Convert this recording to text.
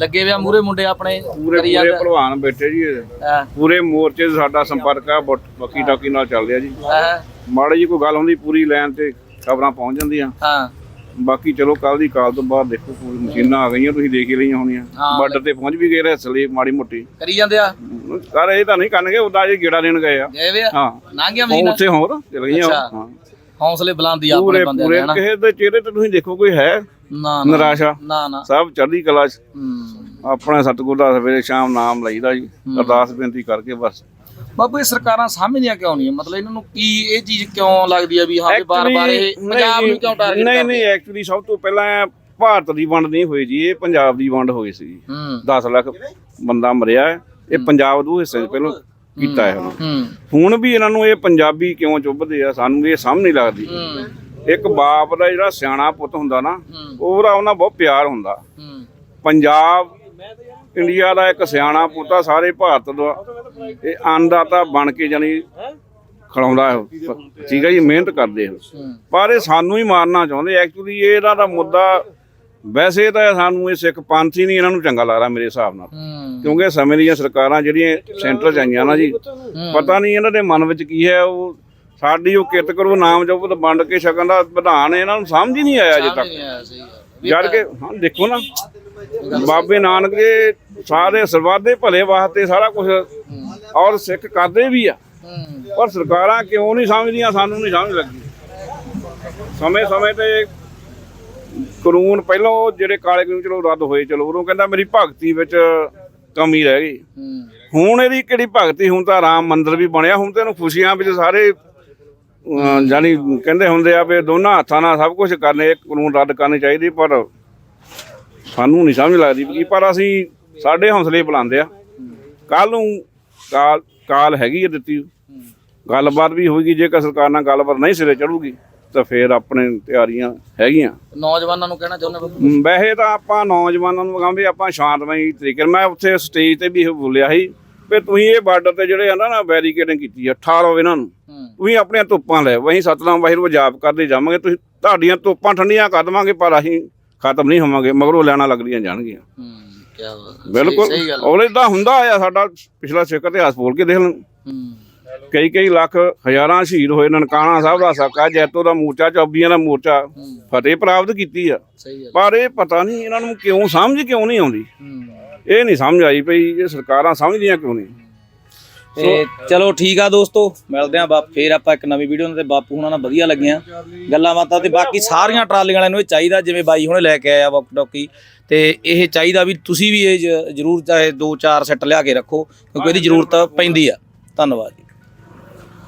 ਲੱਗੇ ਵਿਆ ਮੂਰੇ ਮੁੰਡੇ ਆਪਣੇ ਪੂਰੇ ਕਰੀ ਪੂਰੇ ਜਾਂਦੇ ਭਲਵਾਨ ਬੈਠੇ ਜੀ ਹਾਂ। ਪੂਰੇ ਮੋਰਚੇ 'ਚ ਸਾਡਾ ਸੰਪਰਕ ਆ ਬਾਕੀ ਟਾਕੀ ਨਾਲ ਚੱਲ ਰਿਹਾ ਜੀ। ਹਾਂ ਮਾੜੀ ਜੀ ਕੋਈ ਗੱਲ ਹੁੰਦੀ ਪੂਰੀ ਲਾਈਨ ਤੇ ਖਬਰਾਂ ਪਹੁੰਚ ਜਾਂਦੀਆਂ। ਹਾਂ। ਬਾਕੀ ਚਲੋ ਕੱਲ ਦੀ ਕਾਲ ਤੋਂ ਬਾਅਦ ਦੇਖੋ ਪੂਰੀ ਮਸ਼ੀਨਾਂ ਆ ਗਈਆਂ ਤੁਸੀਂ ਦੇਖ ਹੀ ਲਈਆਂ ਹੋਣੀਆਂ। ਹਾਂ, ਬਾਰਡਰ ਤੇ ਪਹੁੰਚ ਵੀ ਗਏ ਰਸਲੇ ਮਾੜੀ ਮੋਟੀ। ਕਰੀ ਜਾਂਦੇ ਆ? ਕਰ ਇਹ ਤਾਂ ਨਹੀਂ ਕਰਨਗੇ ਉਦਾਂ ਜੇ ਗੇੜਾ ਦੇਣ ਗਏ ਆ। ਗਏ ਵੇ ਆ? ਹਾਂ। ਲੰਘ ਗਿਆ ਉਹ ਮਹੀਨਾ ਉੱਥੇ ਹੋਰ ਚਲ ਗਈਆਂ ਉਹ। ਅੱਛਾ। ਹਾਂ। ਹੌਸਲੇ ਬੁਲੰਦੀ ਆਪਣੇ ਪੂਰੇ ਬੰਦੇ ਪੂਰੇ ਦੇ ਹਨਾ? ਕਿਸੇ ਦੇ ਚਿਹਰੇ ਤੇ ਤੁਸੀਂ ਦੇਖੋ ਕੋਈ ਹੈ ਨਾ ਨਾ ਨਿਰਾਸ਼ਾ। ਨਾ ਨਾ। ਸਭ ਚੜ੍ਹਦੀ ਕਲਾ 'ਚ। ਆਪਣਾ ਸਤਿਗੁਰ ਦਾ ਸਵੇਰੇ ਸ਼ਾਮ ਨਾਮ ਲਈਦਾ ਜੀ। ਅਰਦਾਸ ਬੇਨਤੀ ਕਰਕੇ ਬਸ। ਬਾਬੂ ਇਹ ਸਰਕਾਰਾਂ ਸਮਝਦੀਆਂ ਕਿਉਂ ਨਹੀਂ? ਮਤਲਬ ਇਹਨਾਂ ਨੂੰ ਕੀ ਇਹ ਚੀਜ਼ ਕਿਉਂ ਲੱਗਦੀ ਆ ਵੀ ਹਾਂ ਵੀ ਬਾਰ-ਬਾਰ ਇਹ ਪੰਜਾਬ ਨੂੰ ਕਿਉਂ ਟਾਰਗੇਟ ਨਹੀਂ ਨਹੀਂ ਐਕਚੁਅਲੀ ਸਭ ਤੋਂ ਪਹਿਲਾਂ ਭਾਰਤ ਦੀ ਵੰਡ ਨਹੀਂ ਹੋਈ ਜੀ ਇਹ ਪੰਜਾਬ ਦੀ ਵੰਡ ਹੋਈ ਸੀ। ਹੂੰ। 10 ਲੱਖ ਬੰਦਾ ਮਰਿਆ। ਇਹ ਪੰਜਾਬ ਦੋ ਹਿੱਸੇ ਪਹਿਲਾਂ ਕੀਤਾ ਹੈ। ਹੁਣ ਵੀ ਇਹਨਾਂ ਨੂੰ ਇਹ ਪੰਜਾਬੀ ਕਿਉਂ ਚੁੱਭਦੇ ਆ? ਸਾਨੂੰ ਇਹ ਸਮਝ ਨਹੀਂ ਲੱਗਦੀ। ਇੱਕ ਬਾਪ ਦਾ ਜਿਹੜਾ ਸਿਆਣਾ ਪੁੱਤ ਹੁੰਦਾ ਨਾ ਉਹਦਾ ਉਹਨਾਂ ਬਹੁਤ ਪਿਆਰ ਹੁੰਦਾ। ਪੰਜਾਬ ਇੰਡੀਆ ਦਾ ਇੱਕ ਸਿਆਣਾ ਪੁੱਤਾ ਸਾਰੇ ਭਾਰਤ ਦਾ। ਇਹ ਅੰਨਦਾਤਾ ਬਣ ਕੇ ਜਾਨੀ ਖੜਾਉਂਦਾ ਹੈ। ਠੀਕ ਹੈ ਜੀ ਮਿਹਨਤ ਕਰਦੇ ਹੋ। ਪਰ ਇਹ ਸਾਨੂੰ ਹੀ ਮਾਰਨਾ ਚਾਹੁੰਦੇ ਐਕਚੁਅਲੀ ਇਹਦਾ ਦਾ ਮੁੱਦਾ ਵੈਸੇ ਤਾਂ ਸਾਨੂੰ ਇਹ ਸਿੱਖ ਪੰਥ ਹੀ ਨਹੀਂ ਇਹਨਾਂ ਨੂੰ ਚੰਗਾ ਲੱਗਦਾ ਮੇਰੇ ਹਿਸਾਬ ਨਾਲ। ਕਿਉਂਕਿ ਸਮੇਂ ਦੀਆਂ ਸਰਕਾਰਾਂ ਜਿਹੜੀਆਂ ਸੈਂਟਰ ਚ ਆਈਆਂ ਨਾ ਜੀ ਪਤਾ ਨਹੀਂ ਇਹਨਾਂ ਦੇ ਮਨ ਵਿੱਚ ਕੀ ਹੈ ਉਹ ਸਾਡੀ ਉਹ ਕਿਰਤ ਕਰੋ ਨਾਮ ਜਪੋ ਤੇ ਵੰਡ ਕੇ ਛਕਣ ਦਾ ਵਿਧਾਨ ਇਹਨਾਂ ਨੂੰ ਸਮਝ ਹੀ ਨਹੀਂ ਆਇਆ ਅਜੇ ਤੱਕ। ਜਦ ਕਿ ਹਾਂ ਦੇਖੋ ਨਾ ਬਾਬੇ ਨਾਨਕ ਦੇ ਸਾਰੇ ਸਰਬੱਤ ਦੇ ਭਲੇ ਵਾਸਤੇ ਸਾਰਾ ਕੁਝ ਔਰ ਸਿੱਖ ਕਰਦੇ ਵੀ ਆ। ਪਰ ਸਰਕਾਰਾਂ ਕਿਉਂ ਨਹੀਂ ਸਮਝਦੀਆਂ ਸਾਨੂੰ ਨਹੀਂ ਸਮਝ ਲੱਗੀ ਸਮੇਂ ਸਮੇਂ ਤੇ ਕਾਨੂੰਨ ਪਹਿਲਾਂ ਜਿਹੜੇ ਕਾਲੇ ਕਾਨੂੰਨ ਚਲੋ ਰੱਦ ਹੋਏ ਚਲੋ ਉਦੋਂ ਕਹਿੰਦਾ ਮੇਰੀ ਭਗਤੀ ਵਿੱਚ ਕਮੀ ਰਹਿ ਗਈ। ਹੂੰ। ਹੁਣ ਇਹਦੀ ਕਿਹੜੀ ਭਗਤੀ? ਹੁਣ ਤਾਂ ਰਾਮ ਮੰਦਿਰ ਵੀ ਬਣਿਆ ਹੁਣ ਤੇ ਇਹਨੂੰ ਖੁਸ਼ੀਆਂ ਵਿੱਚ ਸਾਰੇ ਜਾਨੀ ਕਹਿੰਦੇ ਹੁੰਦੇ ਆ ਵੀ ਦੋਨਾਂ ਹੱਥਾਂ ਨਾਲ ਸਭ ਕੁਝ ਕਰਨੇ ਇਹ ਕਾਨੂੰਨ ਰੱਦ ਕਰਨੇ ਚਾਹੀਦੇ ਪਰ ਸਾਨੂੰ ਨਹੀਂ ਸਮਝ ਲੱਗਦੀ ਵੀ ਕੀ ਪਰ ਅਸੀਂ ਸਾਡੇ ਹੌਸਲੇ ਬੁਲੰਦੇ ਆ। ਕੱਲ ਨੂੰ ਕਾਲ ਕਾਲ ਹੈਗੀ ਹੈ ਦਿੱਤੀ। ਗੱਲਬਾਤ ਵੀ ਹੋਏਗੀ ਜੇਕਰ ਸਰਕਾਰ ਨਾਲ ਗੱਲਬਾਤ ਨਹੀਂ ਸਿਰੇ ਚੜੂਗੀ ਤਾਂ ਫਿਰ ਆਪਣੇ ਤਿਆਰੀਆਂ ਹੈਗੀਆਂ। ਨੌਜਵਾਨਾਂ ਨੂੰ ਕਹਿਣਾ ਚਾਹੁੰਦੇ ਵੈਸੇ ਤਾਂ ਆਪਾਂ ਨੌਜਵਾਨਾਂ ਨੂੰ ਕਹਾਂਗੇ ਆਪਾਂ ਸ਼ਾਂਤਮਈ ਤਰੀਕੇ ਨਾਲ। ਮੈਂ ਉੱਥੇ ਸਟੇਜ ਤੇ ਵੀ ਬੋਲਿਆ ਸੀ ਵੀ ਤੁਸੀਂ ਇਹ ਬਾਰਡਰ ਤੇ ਜਿਹੜੇ ਆ ਨਾ ਨਾ ਬੈਰੀਕੇਡਿੰਗ ਕੀਤੀ ਆ ਠਾਰੋ ਇਹਨਾਂ ਨੂੰ। ਤੁਸੀਂ ਆਪਣੀਆਂ ਤੋਪਾਂ ਲੈ ਵਹੀਂ ਸਤਨਾਮ ਵਾਹਿਗੁਰੂ ਜਾਪ ਕਰਦੇ ਜਾਵਾਂਗੇ ਤੁਸੀਂ ਤੁਹਾਡੀਆਂ ਤੋਪਾਂ ਠੰਡੀਆਂ ਕਰ ਦੇਵਾਂਗੇ ਪਰ ਅਸੀਂ ਖਤਮ ਨਹੀਂ ਹੋਵਾਂਗੇ ਮਗਰੋਂ ਲੈਣਾ ਲੱਗਦੀਆਂ ਜਾਣਗੀਆਂ। ਬਿਲਕੁਲ। ਔਰ ਇਦਾਂ ਹੁੰਦਾ ਆ ਸਾਡਾ ਪਿਛਲਾ ਸਿੱਖ ਇਤਿਹਾਸ ਬੋਲ ਕੇ ਦੇਖ ਹੂੰ। ਕਈ ਕਈ ਲੱਖ ਹਜ਼ਾਰਾਂ ਸ਼ਹੀਦ ਹੋਏ ਨਨਕਾਣਾ ਸਾਹਿਬ ਦਾ ਸਾਕਾ ਜੈਤੋ ਦਾ ਮੋਰਚਾ ਚੌਬੀਆਂ ਦਾ ਮੋਰਚਾ ਫਤਿਹ ਪ੍ਰਾਪਤ ਕੀਤੀ ਆ। ਪਰ ਇਹ ਪਤਾ ਨਹੀਂ ਇਹਨਾਂ ਨੂੰ ਕਿਉਂ ਸਮਝ ਕਿਉਂ ਨਹੀਂ ਆਉਂਦੀ। ਇਹ ਨਹੀਂ ਸਮਝ ਆਈ ਪਈ, ਇਹ ਸਰਕਾਰਾਂ ਸਮਝਦੀਆਂ ਕਿਉਂ ਨਹੀਂ? ਤੇ ਚਲੋ ਠੀਕ ਆ ਦੋਸਤੋ, ਮਿਲਦੇ ਆ ਬਾਪ, ਫੇਰ ਆਪਾਂ ਇੱਕ ਨਵੀਂ ਵੀਡੀਓ ਨਾਲ ਤੇ ਬਾਪੂ ਹੁਣਾਂ ਨਾਲ ਵਧੀਆ ਲੱਗੀਆਂ। ਗੱਲਾਂ ਬਾਤਾਂ ਤੇ ਬਾਕੀ ਸਾਰੀਆਂ ਟਰਾਲੀਆਂ ਵਾਲਿਆਂ ਨੂੰ ਇਹ ਚਾਹੀਦਾ, ਜਿਵੇਂ ਬਾਈ ਹੁਣੇ ਲੈ ਕੇ ਆਇਆ ਵਾਕ ਟੋਕੀ ਤੇ ਇਹ ਚਾਹੀਦਾ ਵੀ ਤੁਸੀਂ ਵੀ ਇਹ ਜ਼ਰੂਰ ਚਾਹੇ 2-4 ਸੈੱਟ ਲਿਆ ਕੇ ਰੱਖੋ, ਕਿਉਂਕਿ ਇਹਦੀ ਜ਼ਰੂਰਤ ਪੈਂਦੀ ਆ। ਧੰਨਵਾਦ